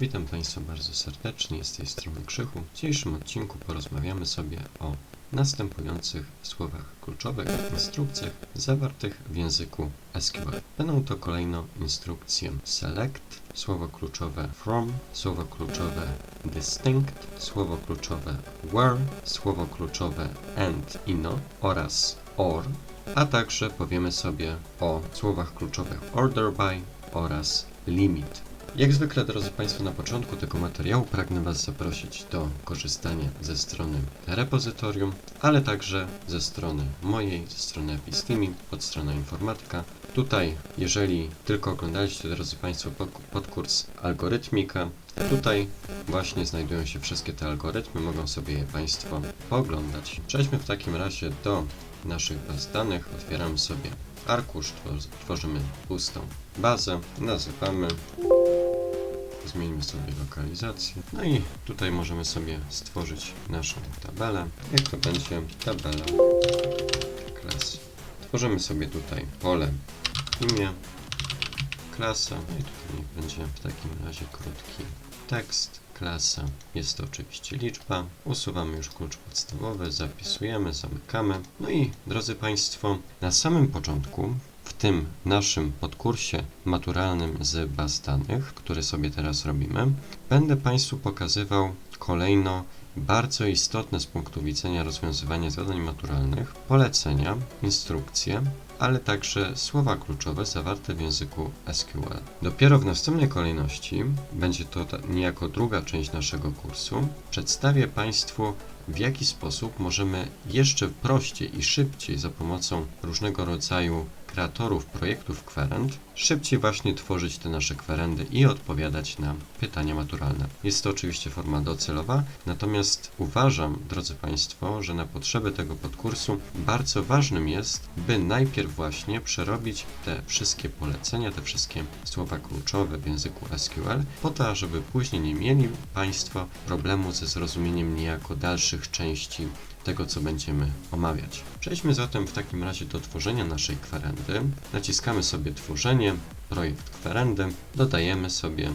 Witam Państwa bardzo serdecznie, z tej strony Krzychu. W dzisiejszym odcinku porozmawiamy sobie o następujących słowach kluczowych, instrukcjach zawartych w języku SQL. Będą to kolejno instrukcje select, słowo kluczowe from, słowo kluczowe distinct, słowo kluczowe were, słowo kluczowe and i no oraz or, a także powiemy sobie o słowach kluczowych order by oraz limit. Jak zwykle, drodzy Państwo, na początku tego materiału pragnę Was zaprosić do korzystania ze strony repozytorium, ale także ze strony mojej, ze strony Epistimi, od strony informatyka. Tutaj, jeżeli tylko oglądaliście, drodzy Państwo, pod- podkurs algorytmika, tutaj właśnie znajdują się wszystkie te algorytmy, mogą sobie je Państwo pooglądać. Przejdźmy w takim razie do naszych baz danych, otwieramy sobie arkusz, twor- tworzymy pustą bazę, nazywamy Zmieńmy sobie lokalizację. No i tutaj możemy sobie stworzyć naszą tabelę. Jak to będzie tabela klasy. Tworzymy sobie tutaj pole imię, klasa. No i tutaj będzie w takim razie krótki tekst. Klasa jest to oczywiście liczba. Usuwamy już klucz podstawowy, zapisujemy, zamykamy. No i drodzy Państwo, na samym początku tym naszym podkursie maturalnym z baz danych, który sobie teraz robimy, będę Państwu pokazywał kolejno bardzo istotne z punktu widzenia rozwiązywania zadań maturalnych polecenia, instrukcje, ale także słowa kluczowe zawarte w języku SQL. Dopiero w następnej kolejności, będzie to niejako druga część naszego kursu, przedstawię Państwu w jaki sposób możemy jeszcze prościej i szybciej za pomocą różnego rodzaju kreatorów projektów kwerend szybciej właśnie tworzyć te nasze kwerendy i odpowiadać na pytania maturalne. Jest to oczywiście forma docelowa, natomiast uważam, drodzy Państwo, że na potrzeby tego podkursu bardzo ważnym jest, by najpierw właśnie przerobić te wszystkie polecenia, te wszystkie słowa kluczowe w języku SQL, po to, żeby później nie mieli Państwo problemu ze zrozumieniem niejako dalszych części tego, co będziemy omawiać. Przejdźmy zatem w takim razie do tworzenia naszej kwerendy. Naciskamy sobie tworzenie, projekt kwerendy, dodajemy sobie,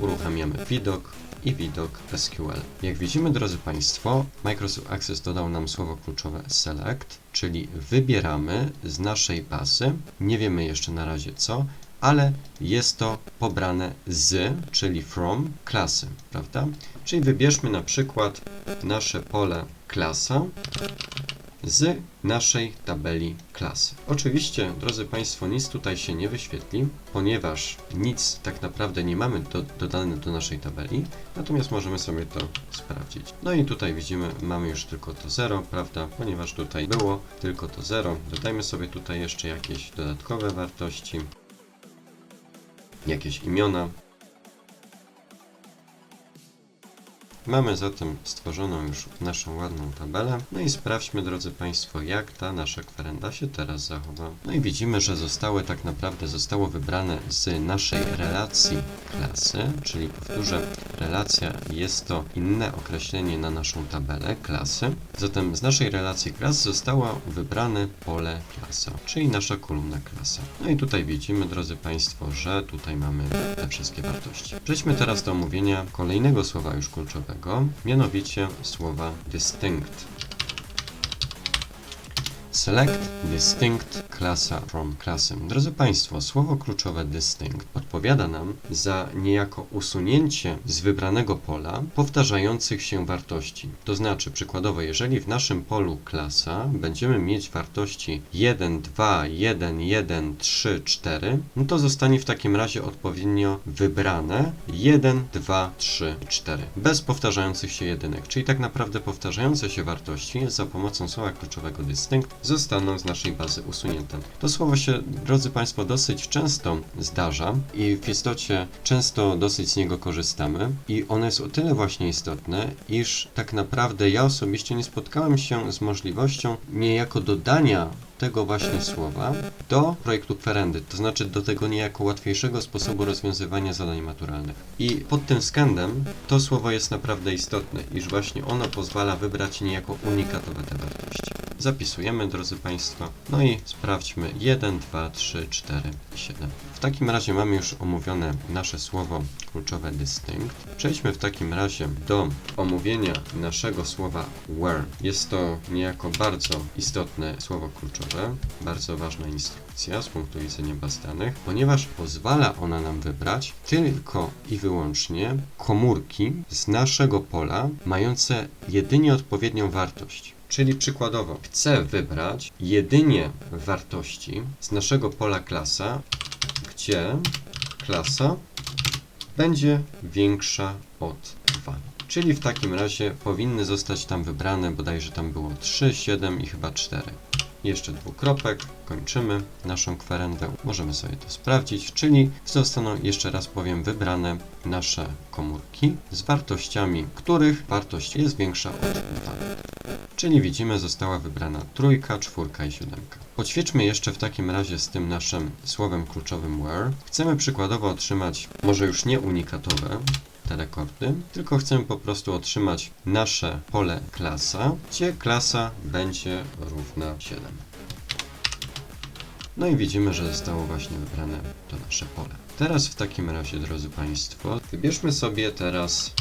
uruchamiamy widok i widok SQL. Jak widzimy, drodzy Państwo, Microsoft Access dodał nam słowo kluczowe select, czyli wybieramy z naszej bazy, nie wiemy jeszcze na razie co, ale jest to pobrane z, czyli from klasy, prawda? Czyli wybierzmy na przykład nasze pole klasa z naszej tabeli klasy. Oczywiście, drodzy Państwo, nic tutaj się nie wyświetli, ponieważ nic tak naprawdę nie mamy do, dodane do naszej tabeli, natomiast możemy sobie to sprawdzić. No i tutaj widzimy, mamy już tylko to 0, prawda, ponieważ tutaj było tylko to 0. Dodajmy sobie tutaj jeszcze jakieś dodatkowe wartości, jakieś imiona. Mamy zatem stworzoną już naszą ładną tabelę. No i sprawdźmy, drodzy Państwo, jak ta nasza kwerenda się teraz zachowa. No i widzimy, że zostały tak naprawdę zostało wybrane z naszej relacji klasy, czyli powtórzę, relacja jest to inne określenie na naszą tabelę klasy. Zatem z naszej relacji klas zostało wybrane pole klasa, czyli nasza kolumna klasa. No i tutaj widzimy, drodzy Państwo, że tutaj mamy te wszystkie wartości. Przejdźmy teraz do omówienia kolejnego słowa już kluczowego, mianowicie słowa distinct. Select, distinct, klasa from klasy. Drodzy Państwo, słowo kluczowe distinct odpowiada nam za niejako usunięcie z wybranego pola powtarzających się wartości. To znaczy, przykładowo, jeżeli w naszym polu klasa będziemy mieć wartości 1, 2, 1, 1, 3, 4, no to zostanie w takim razie odpowiednio wybrane 1, 2, 3, 4, bez powtarzających się jedynek. Czyli tak naprawdę powtarzające się wartości za pomocą słowa kluczowego distinct zostaną z naszej bazy usunięte. To słowo się, drodzy Państwo, dosyć często zdarza i w istocie często dosyć z niego korzystamy i ono jest o tyle właśnie istotne, iż tak naprawdę ja osobiście nie spotkałem się z możliwością niejako dodania tego właśnie słowa do projektu kwerendy, to znaczy do tego niejako łatwiejszego sposobu rozwiązywania zadań maturalnych. I pod tym względem to słowo jest naprawdę istotne, iż właśnie ono pozwala wybrać niejako unikatowe te wartości. Zapisujemy, drodzy Państwo, no i sprawdźmy 1, 2, 3, 4, 7. W takim razie mamy już omówione nasze słowo kluczowe distinct. Przejdźmy w takim razie do omówienia naszego słowa where. Jest to niejako bardzo istotne słowo kluczowe, bardzo ważna instrukcja z punktu widzenia baz danych, ponieważ pozwala ona nam wybrać tylko i wyłącznie komórki z naszego pola mające jedynie odpowiednią wartość. Czyli przykładowo, chcę wybrać jedynie wartości z naszego pola klasa, gdzie klasa będzie większa od 2. Czyli w takim razie powinny zostać tam wybrane, bodajże tam było 3, 7 i chyba 4. Jeszcze dwukropek, kończymy naszą kwerendę. Możemy sobie to sprawdzić, czyli zostaną, jeszcze raz powiem, wybrane nasze komórki z wartościami, których wartość jest większa od 2. Czyli widzimy, została wybrana trójka, czwórka i siódemka. Poćwiczmy jeszcze w takim razie z tym naszym słowem kluczowym where. Chcemy przykładowo otrzymać, może już nie unikatowe, te rekordy, tylko chcemy po prostu otrzymać nasze pole klasa, gdzie klasa będzie równa 7. No i widzimy, że zostało właśnie wybrane to nasze pole. Teraz w takim razie, drodzy Państwo, wybierzmy sobie teraz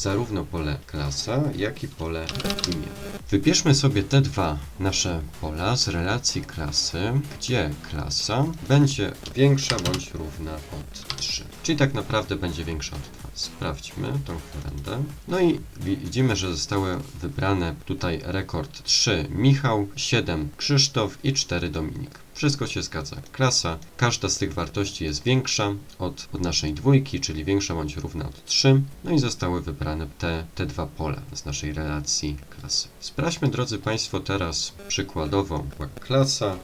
zarówno pole klasa, jak i pole imię. Wybierzmy sobie te dwa nasze pola z relacji klasy, gdzie klasa będzie większa bądź równa od 3. Czyli tak naprawdę będzie większa od 2. Sprawdźmy tą kwerendę. No i widzimy, że zostały wybrane tutaj rekord 3 Michał, 7 Krzysztof i 4 Dominik. Wszystko się zgadza. Klasa, każda z tych wartości jest większa od, od naszej dwójki, czyli większa bądź równa od 3. No i zostały wybrane te, te dwa pola z naszej relacji klasy. Sprawdźmy, drodzy Państwo, teraz przykładowo klasa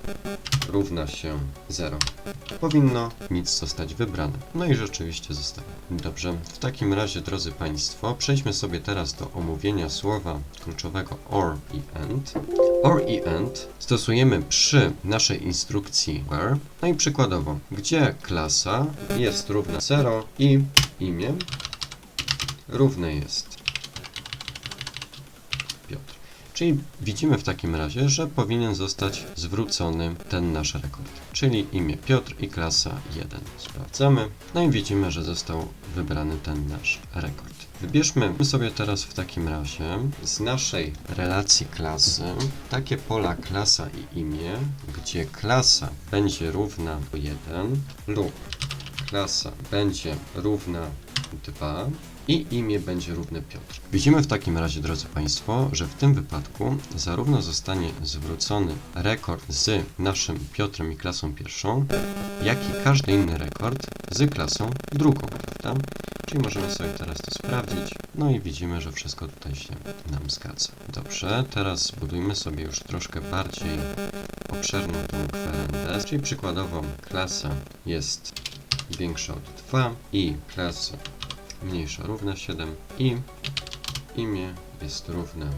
równa się 0. Powinno nic zostać wybrane. No i rzeczywiście zostało. Dobrze, w takim razie, drodzy Państwo, przejdźmy sobie teraz do omówienia słowa kluczowego OR i AND. OR i AND stosujemy przy naszej instrukcji where. No i przykładowo, gdzie klasa jest równa 0 i imię równe jest Piotr. Czyli widzimy w takim razie, że powinien zostać zwrócony ten nasz rekord, czyli imię Piotr i klasa 1. Sprawdzamy, no i widzimy, że został wybrany ten nasz rekord. Wybierzmy sobie teraz w takim razie z naszej relacji klasy takie pola klasa i imię, gdzie klasa będzie równa 1 lub klasa będzie równa 2 i imię będzie równe Piotr. Widzimy w takim razie, drodzy Państwo, że w tym wypadku zarówno zostanie zwrócony rekord z naszym Piotrem i klasą pierwszą, jak i każdy inny rekord z klasą drugą, prawda? Czyli możemy sobie teraz to sprawdzić. No i widzimy, że wszystko tutaj się nam zgadza. Dobrze, teraz zbudujmy sobie już troszkę bardziej obszerną tą kwerendę. Czyli przykładowo klasa jest większa od 2 i klasa mniejsza równa 7 i imię jest równe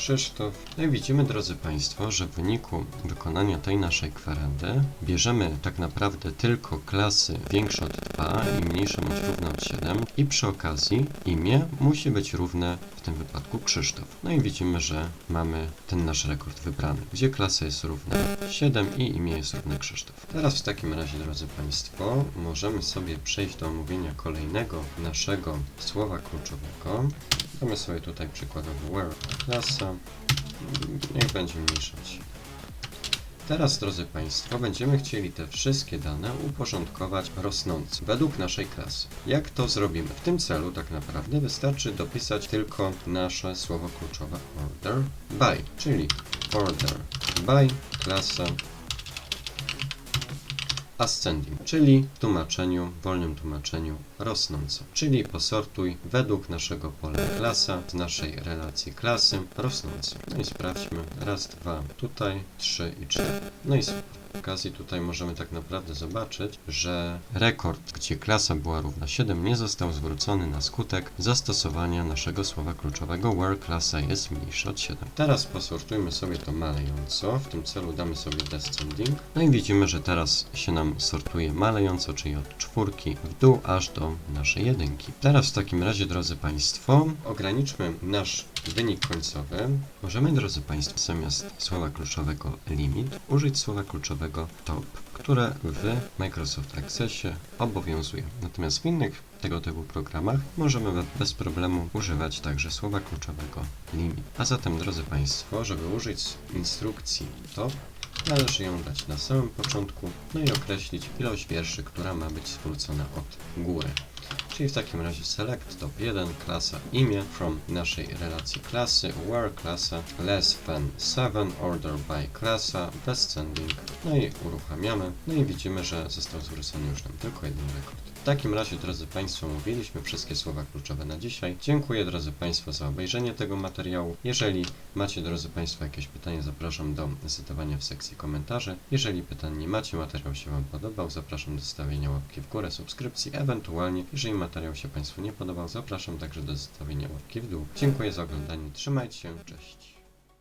Krzysztof. No i widzimy, drodzy Państwo, że w wyniku wykonania tej naszej kwerendy bierzemy tak naprawdę tylko klasy większe od 2 i mniejsze bądź równe od 7 i przy okazji imię musi być równe w tym wypadku Krzysztof. No i widzimy, że mamy ten nasz rekord wybrany, gdzie klasa jest równa 7 i imię jest równe Krzysztof. Teraz w takim razie, drodzy Państwo, możemy sobie przejść do omówienia kolejnego naszego słowa kluczowego. Damy sobie tutaj przykładowo where klasa, niech będzie mniejsza od 7. Teraz, drodzy Państwo, będziemy chcieli te wszystkie dane uporządkować rosnąco, według naszej klasy. Jak to zrobimy? W tym celu tak naprawdę wystarczy dopisać tylko nasze słowo kluczowe order by, czyli order by klasa ascending, czyli w tłumaczeniu, w wolnym tłumaczeniu rosnąco, czyli posortuj według naszego pola klasa, z naszej relacji klasy rosnąco. No i sprawdźmy, raz, dwa, tutaj, trzy i cztery. No i super. Okazji tutaj możemy tak naprawdę zobaczyć, że rekord, gdzie klasa była równa 7, nie został zwrócony na skutek zastosowania naszego słowa kluczowego where klasa jest mniejsza od 7. Teraz posortujmy sobie to malejąco, w tym celu damy sobie descending. No i widzimy, że teraz się nam sortuje malejąco, czyli od czwórki w dół aż do naszej jedynki. Teraz w takim razie, drodzy Państwo, ograniczmy nasz wynik końcowy, możemy, drodzy Państwo, zamiast słowa kluczowego limit użyć słowa kluczowego top, które w Microsoft Accessie obowiązuje. Natomiast w innych tego typu programach możemy be- bez problemu używać także słowa kluczowego limit. A zatem, drodzy Państwo, żeby użyć instrukcji top, należy ją dać na samym początku, no i określić ilość wierszy, która ma być zwrócona od góry. Czyli w takim razie select top 1, klasa imię from naszej relacji klasy, where klasa less than 7, order by klasa, descending, no i uruchamiamy, no i widzimy, że został zwrócony już nam tylko jeden rekord. W takim razie, drodzy Państwo, mówiliśmy wszystkie słowa kluczowe na dzisiaj. Dziękuję, drodzy Państwo, za obejrzenie tego materiału. Jeżeli macie, drodzy Państwo, jakieś pytania, zapraszam do zadawania w sekcji komentarzy. Jeżeli pytań nie macie, materiał się Wam podobał, zapraszam do zostawienia łapki w górę, subskrypcji, ewentualnie, jeżeli materiał się Państwu nie podobał, zapraszam także do zostawienia łapki w dół. Dziękuję za oglądanie, trzymajcie się, cześć.